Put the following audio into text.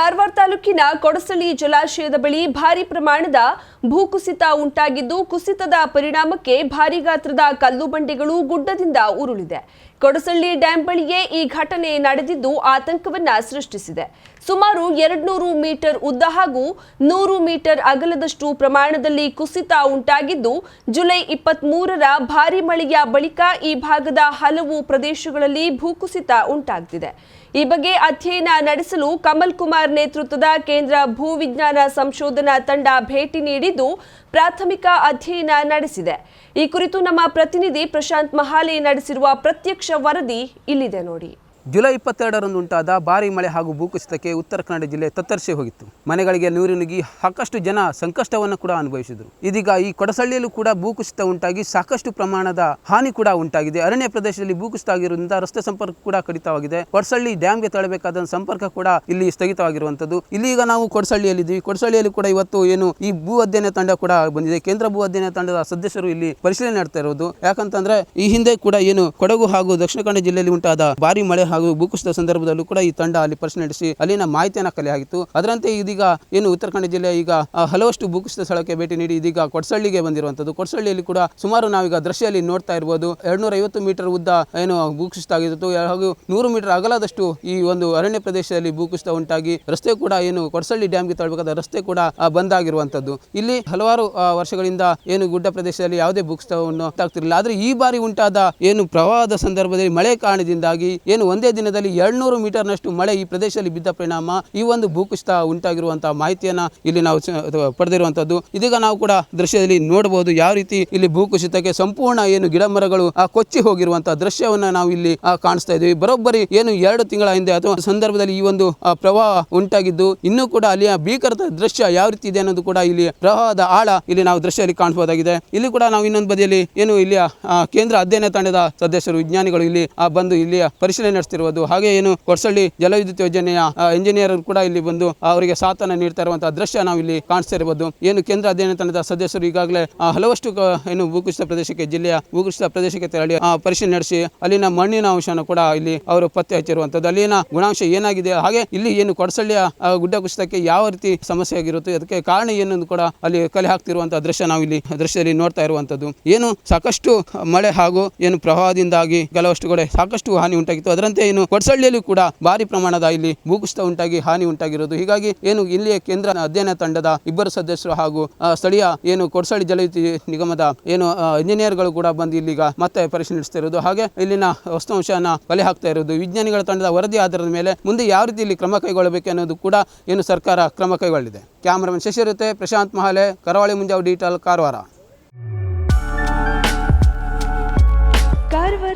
ಕಾರವಾರ ತಾಲೂಕಿನ ಕೊಡಸಳ್ಳಿ ಜಲಾಶಯದ ಬಳಿ ಭಾರಿ ಪ್ರಮಾಣದ ಭೂಕುಸಿತ ಉಂಟಾಗಿದ್ದು, ಕುಸಿತದ ಪರಿಣಾಮಕ್ಕೆ ಭಾರಿ ಗಾತ್ರದ ಕಲ್ಲು ಬಂಡೆಗಳು ಗುಡ್ಡದಿಂದ ಉರುಳಿದೆ. ಕೊಡಸಳ್ಳಿ ಡ್ಯಾಂ ಬಳಿಯೇ ಈ ಘಟನೆ ನಡೆದಿದ್ದು, ಆತಂಕವನ್ನ ಸೃಷ್ಟಿಸಿದೆ. ಸುಮಾರು ಎರಡ್ನೂರು ಮೀಟರ್ ಉದ್ದ ಹಾಗೂ ನೂರು ಮೀಟರ್ ಅಗಲದಷ್ಟು ಪ್ರಮಾಣದಲ್ಲಿ ಕುಸಿತ ಉಂಟಾಗಿದ್ದು, ಜುಲೈ ಇಪ್ಪತ್ತ್ ಮೂರರ ಭಾರಿ ಮಳೆಯ ಬಳಿಕ ಈ ಭಾಗದ ಹಲವು ಪ್ರದೇಶಗಳಲ್ಲಿ ಭೂಕುಸಿತ ಉಂಟಾಗ್ತಿದೆ. ಈ ಬಗ್ಗೆ ಅಧ್ಯಯನ ನಡೆಸಲು ಕಮಲ್ ಕುಮಾರ್ ನೇತೃತ್ವದ ಕೇಂದ್ರ ಭೂವಿಜ್ಞಾನ ಸಂಶೋಧನಾ ತಂಡ ಭೇಟಿ ನೀಡಿದ್ದು, ಪ್ರಾಥಮಿಕ ಅಧ್ಯಯನ ನಡೆಸಿದೆ. ಈ ಕುರಿತು ನಮ್ಮ ಪ್ರತಿನಿಧಿ ಪ್ರಶಾಂತ್ ಮಹಾಲೆ ನಡೆಸಿರುವ ಪ್ರತ್ಯಕ್ಷ ವರದಿ ಇಲ್ಲಿದೆ ನೋಡಿ. ಜುಲೈ ಇಪ್ಪತ್ತೆರಡರಂದು ಉಂಟಾದ ಭಾರಿ ಮಳೆ ಹಾಗೂ ಭೂಕುಸಿತಕ್ಕೆ ಉತ್ತರ ಕನ್ನಡ ಜಿಲ್ಲೆ ತತ್ತರಿಸಿ ಹೋಗಿತ್ತು. ಮನೆಗಳಿಗೆ ನೀರು ನುಗ್ಗಿ ಸಾಕಷ್ಟು ಜನ ಸಂಕಷ್ಟವನ್ನು ಕೂಡ ಅನುಭವಿಸಿದರು. ಇದೀಗ ಈ ಕೊಡಸಳ್ಳಿಯಲ್ಲೂ ಕೂಡ ಭೂಕುಸಿತ ಉಂಟಾಗಿ ಸಾಕಷ್ಟು ಪ್ರಮಾಣದ ಹಾನಿ ಕೂಡ ಉಂಟಾಗಿದೆ. ಅರಣ್ಯ ಪ್ರದೇಶದಲ್ಲಿ ಭೂಕುಸಿತ ಆಗಿರುವುದರಿಂದ ರಸ್ತೆ ಸಂಪರ್ಕ ಕೂಡ ಕಡಿತವಾಗಿದೆ. ಕೊಡಸಳ್ಳಿ ಡ್ಯಾಮ್ಗೆ ತಳ್ಳಬೇಕಾದ ಸಂಪರ್ಕ ಕೂಡ ಇಲ್ಲಿ ಸ್ಥಗಿತವಾಗಿರುವಂಥದ್ದು. ಇಲ್ಲಿ ಈಗ ನಾವು ಕೊಡಸಳ್ಳಿಯಲ್ಲಿದ್ದೀವಿ. ಕೊಡಸಳ್ಳಿಯಲ್ಲಿ ಕೂಡ ಇವತ್ತು ಏನು ಈ ಭೂ ಅಧ್ಯಯನ ತಂಡ ಕೂಡ ಬಂದಿದೆ. ಕೇಂದ್ರ ಭೂ ಅಧ್ಯಯನ ತಂಡದ ಸದಸ್ಯರು ಇಲ್ಲಿ ಪರಿಶೀಲನೆ ನಡ್ತಾ ಇರೋದು. ಯಾಕಂತಂದ್ರೆ ಈ ಹಿಂದೆ ಕೂಡ ಏನು ಕೊಡಗು ಹಾಗೂ ದಕ್ಷಿಣ ಕನ್ನಡ ಜಿಲ್ಲೆಯಲ್ಲಿ ಉಂಟಾದ ಭಾರಿ ಮಳೆ ಹಾಗೂ ಭೂಕುಸಿತ ಸಂದರ್ಭದಲ್ಲೂ ಕೂಡ ಈ ತಂಡ ಅಲ್ಲಿ ಪರಿಶೀಲನೆ ನಡೆಸಿ ಅಲ್ಲಿನ ಮಾಹಿತಿಯನ್ನು ಕಲೆ ಅದರಂತೆ ಇದೀಗ ಏನು ಉತ್ತರ ಕನ್ನಡ ಜಿಲ್ಲೆ ಈಗ ಹಲವಷ್ಟು ಭೂಕುಸಿತ ಸ್ಥಳಕ್ಕೆ ಭೇಟಿ ನೀಡಿ ಇದೀಗ ಕೊಡಸಳ್ಳಿಗೆ ಬಂದಿರುವಂತದ್ದು. ಕೊಡಸಳ್ಳಿಯಲ್ಲಿ ಕೂಡ ಸುಮಾರು ನಾವೀಗ ದೃಶ್ಯದಲ್ಲಿ ನೋಡ್ತಾ ಇರ್ಬೋದು. ಎರಡ್ನೂರ ಐವತ್ತು ಮೀಟರ್ ಉದ್ದ ಏನು ಭೂಕುಸಿತ ಆಗಿತ್ತು. ಹಾಗೂ ನೂರು ಮೀಟರ್ ಅಗಲದಷ್ಟು ಈ ಒಂದು ಅರಣ್ಯ ಪ್ರದೇಶದಲ್ಲಿ ಭೂಕುಸಿತ ಉಂಟಾಗಿ ರಸ್ತೆ ಕೂಡ ಏನು ಕೊಡಸಳ್ಳಿ ಡ್ಯಾಮ್ಗೆ ತಳ್ಳಬೇಕಾದ ರಸ್ತೆ ಕೂಡ ಬಂದ್ ಆಗಿರುವಂತದ್ದು ಇಲ್ಲಿ ಹಲವಾರು ವರ್ಷಗಳಿಂದ ಏನು ಗುಡ್ಡ ಪ್ರದೇಶದಲ್ಲಿ ಯಾವುದೇ ಭೂಕುಸಿತವನ್ನು ಆಗ್ತಿರಲಿಲ್ಲ ಆದ್ರೆ ಈ ಬಾರಿ ಉಂಟಾದ ಏನು ಪ್ರವಾಹದ ಸಂದರ್ಭದಲ್ಲಿ ಮಳೆ ಕಾರಣದಿಂದಾಗಿ ಏನು ಒಂದೇ ದಿನದಲ್ಲಿ ಎರಡ್ನೂರು ಮೀಟರ್ನಷ್ಟು ಮಳೆ ಈ ಪ್ರದೇಶದಲ್ಲಿ ಬಿದ್ದ ಪರಿಣಾಮ ಈ ಒಂದು ಭೂಕುಸಿತ ಉಂಟಾಗಿರುವಂತಹ ಮಾಹಿತಿಯನ್ನ ಇಲ್ಲಿ ನಾವು ಪಡೆದಿರುವಂತದ್ದು. ಇದೀಗ ನಾವು ಕೂಡ ದೃಶ್ಯದಲ್ಲಿ ನೋಡಬಹುದು ಯಾವ ರೀತಿ ಇಲ್ಲಿ ಭೂಕುಸಿತಕ್ಕೆ ಸಂಪೂರ್ಣ ಏನು ಗಿಡ ಮರಗಳು ಕೊಚ್ಚಿ ಹೋಗಿರುವಂತಹ ದೃಶ್ಯವನ್ನ ನಾವು ಇಲ್ಲಿ ಕಾಣಿಸ್ತಾ ಇದ್ದೀವಿ. ಬರೋಬ್ಬರಿ ಏನು ಎರಡು ತಿಂಗಳ ಹಿಂದೆ ಅಥವಾ ಸಂದರ್ಭದಲ್ಲಿ ಈ ಒಂದು ಪ್ರವಾಹ ಉಂಟಾಗಿದ್ದು, ಇನ್ನೂ ಕೂಡ ಅಲ್ಲಿಯ ಭೀಕರದ ದೃಶ್ಯ ಯಾವ ರೀತಿ ಇದೆ ಅನ್ನೋದು ಕೂಡ ಇಲ್ಲಿ ಪ್ರವಾಹದ ಆಳ ಇಲ್ಲಿ ನಾವು ದೃಶ್ಯದಲ್ಲಿ ಕಾಣಿಸಬಹುದಾಗಿದೆ ಇಲ್ಲಿ ಕೂಡ ನಾವು ಇನ್ನೊಂದು ಬದಿಯಲ್ಲಿ ಏನು ಇಲ್ಲಿಯ ಕೇಂದ್ರ ಅಧ್ಯಯನ ತಂಡದ ಸದಸ್ಯರು, ವಿಜ್ಞಾನಿಗಳು ಇಲ್ಲಿ ಬಂದು ಇಲ್ಲಿಯ ಪರಿಶೀಲನೆ ನಡೆಸ್ತಿರುವುದು ಹಾಗೆ ಏನು ಕೊಡಸಳ್ಳಿ ಜಲವಿದ್ಯುತ್ ಯೋಜನೆಯ ಇಂಜಿನಿಯರ್ ಕೂಡ ಇಲ್ಲಿ ಬಂದು ಅವರಿಗೆ ಸಾಥನ ನೀಡ್ತಾ ಇರುವಂತಹ ದೃಶ್ಯ ನಾವು ಇಲ್ಲಿ ಕಾಣಿಸ್ತಾ ಇರಬಹುದು ಏನು ಕೇಂದ್ರ ಅಧ್ಯಯನ ತಂಡದ ಸದಸ್ಯರು ಈಗಾಗಲೇ ಹಲವಷ್ಟು ಏನು ಭೂಕುಸಿತ ಪ್ರದೇಶಕ್ಕೆ, ಜಿಲ್ಲೆಯ ಭೂಕುಸಿತ ಪ್ರದೇಶಕ್ಕೆ ತೆರಳಿ ಪರಿಶೀಲನೆ ನಡೆಸಿ, ಅಲ್ಲಿನ ಮಣ್ಣಿನ ಅಂಶನ ಕೂಡ ಇಲ್ಲಿ ಅವರು ಪತ್ತೆ ಹಚ್ಚಿರುವಂತದ್ದು. ಅಲ್ಲಿನ ಗುಣಾಂಶ ಏನಾಗಿದೆ? ಹಾಗೆ ಇಲ್ಲಿ ಏನು ಕೊಡಸಳ್ಳಿಯ ಗುಡ್ಡ ಕುಸಿತಕ್ಕೆ ಯಾವ ರೀತಿ ಸಮಸ್ಯೆ ಆಗಿರುತ್ತೆ? ಅದಕ್ಕೆ ಕಾರಣ ಏನು ಕೂಡ ಅಲ್ಲಿ ಕಲೆ ಹಾಕ್ತಿರುವಂತಹ ದೃಶ್ಯ ನಾವು ಇಲ್ಲಿ ದೃಶ್ಯದಲ್ಲಿ ನೋಡ್ತಾ ಇರುವಂತದ್ದು. ಏನು ಸಾಕಷ್ಟು ಮಳೆ ಹಾಗೂ ಏನು ಪ್ರವಾಹದಿಂದಾಗಿ ಕೆಲವಷ್ಟು ಕಡೆ ಸಾಕಷ್ಟು ಹಾನಿ ಉಂಟಾಗಿತ್ತು. ಅದರಂತೆ ಏನು ಕೊಡಸಳ್ಳಿಯಲ್ಲಿ ಕೂಡ ಭಾರಿ ಪ್ರಮಾಣದ ಇಲ್ಲಿ ಭೂಕುಸಿತ ಉಂಟಾಗಿ, ಹಾನಿ ಉಂಟಾಗಿರೋದು. ಹೀಗಾಗಿ ಏನು ಇಲ್ಲಿಯ ಕೇಂದ್ರ ಅಧ್ಯಯನ ತಂಡದ ಇಬ್ಬರು ಸದಸ್ಯರು ಹಾಗೂ ಸ್ಥಳೀಯ ಏನು ಕೊಡಸಳ್ಳಿ ಜಲವಿದ್ಯುತ್ ನಿಗಮದ ಏನು ಇಂಜಿನಿಯರ್ಗಳು ಕೂಡ ಬಂದು ಇಲ್ಲಿಗ ಮತ್ತೆ ಪರಿಶೀಲಿಸ್ತಾ ಇರೋದು. ಹಾಗೆ ಇಲ್ಲಿನ ವಸ್ತುಂಶನ ಕಲೆ ಹಾಕ್ತಾ ಇರೋದು. ವಿಜ್ಞಾನಿಗಳ ತಂಡದ ವರದಿ ಆಧಾರದ ಮೇಲೆ ಮುಂದೆ ಯಾವ ರೀತಿ ಇಲ್ಲಿ ಕ್ರಮ ಕೈಗೊಳ್ಳಬೇಕು ಅನ್ನೋದು ಕೂಡ ಏನು ಸರ್ಕಾರ ಕ್ರಮ ಕೈಗೊಳ್ಳಿದೆ ಕ್ಯಾಮರಾಮನ್ ಶಶಿರುತ್ತೆ, ಪ್ರಶಾಂತ್ ಮಹಾಲೆ, ಕರಾವಳಿ ಮುಂಜಾವು ಡಿಜಿಟಲ್ ಕಾರವಾರ.